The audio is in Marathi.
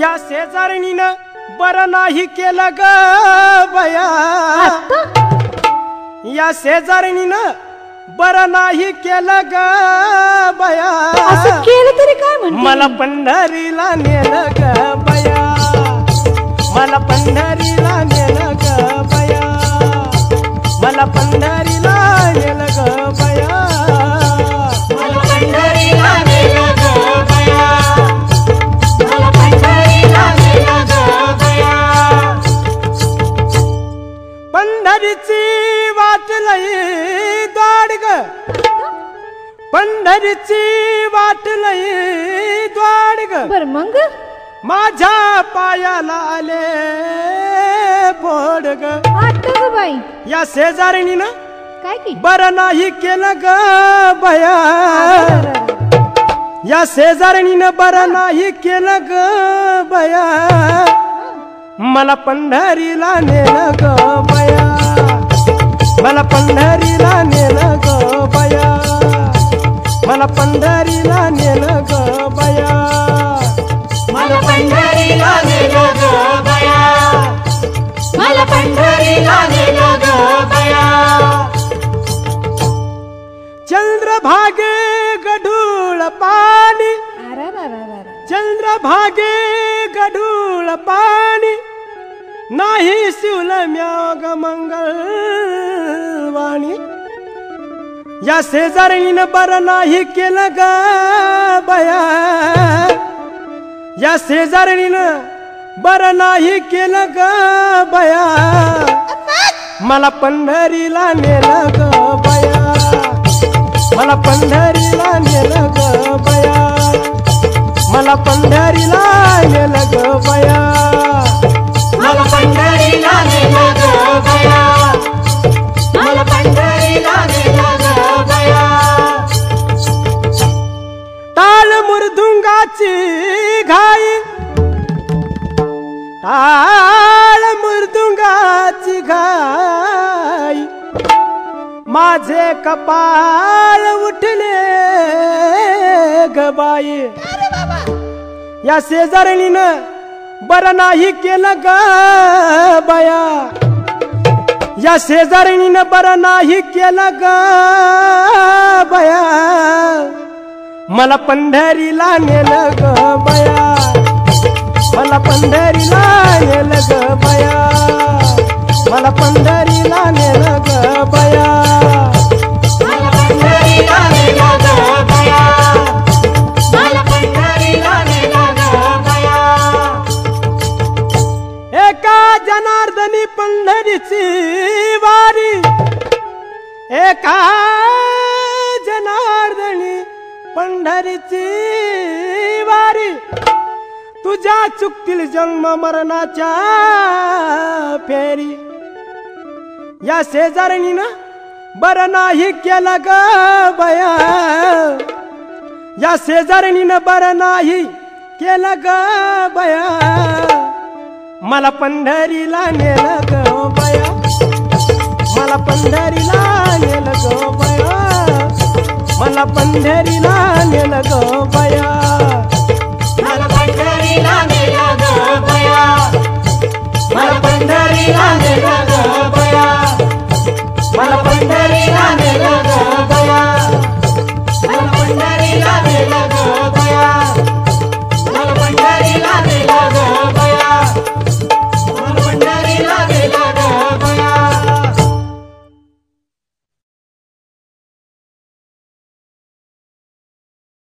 या शेजारणीनं बरं नाही केलं ग बया. या शेजारणीनं बरं नाही केलं ग बया. केलं तरी काय मला पंढरीला नेलं ग बया. मला पंढरीला पंढरीची वाट लई द्वाड ग पंढरीची वाट लई द्वाड ग बर मग? माझ्या पायाला आले फोड ग बाई. या शेजारणीनं काय की? बरं नाही केलं ग बया या शेजारणीनं बरं नाही केलं ग बया मला पंढरीला नेलं ग बया. मला पंढरीला नेलं ग बया. मला पंढरीला नेलं ग बया. मला पंढरीला नेलं ग बया. मला पंढरीला नेलं ग बया. चंद्रभागे गढूळ पाणी. चंद्रभागे गढूळ पाणी. नाही शिवलं म्याग मंगळवाणी या शेजारणीनं बर नाही केलं ग बया. या शेजारणीनं बरं नाही केलं ग बया. मला पंढरीला नेलं ग बया. मला पंढरीला नेलं ग बया. मला पंढरीला मुरदुंगाची घाई. टाळ मुरदुंगाची घाई. माझे कपाळ उठले ग बाई. या शेजारणीनं बरं नाही केलं ग बया. या शेजारणीनं बरं नाही केलं ग बया. मला पंढरीला नेलं ग बया. मला पंढरीला नेलं ग बया. मला पंढरीला नेलं ग बया. जनार्दनी पंढरीची वारी. एका पंढरीची वारी. तुझ्या चुकतील जन्म मरणाच्या फेरी. या शेजारणीनं बरं नाही केलं ग बया. या शेजारणीनं बरं नाही केलं ग बया. मला पंढरीला नेलं ग बया. मला पंढरीला नेलं ग बया. मला पंढरी नेलं ग बया. मला पंढरीला नेलं ग बया. मला पंढरीला